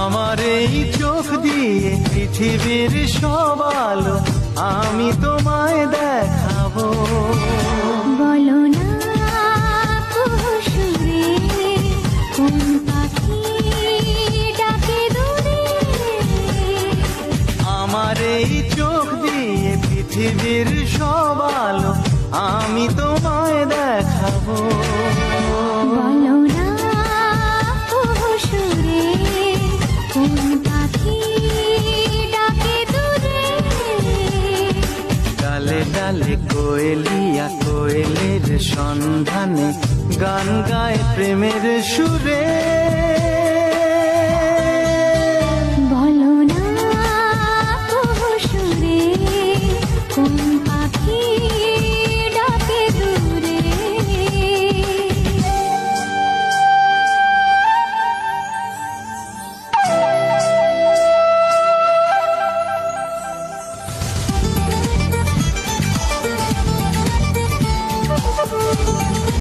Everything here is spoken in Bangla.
আমার এই চোখ দিয়ে পৃথিবীর সব আলো আমি তোমায় দেখাবো। বলো না আমার এই চোখ দিয়ে পৃথিবীর সব আলো ডালে কোয়েলিয়া কোয়েলের সন্ধানে গান গায় প্রেমের সুরে।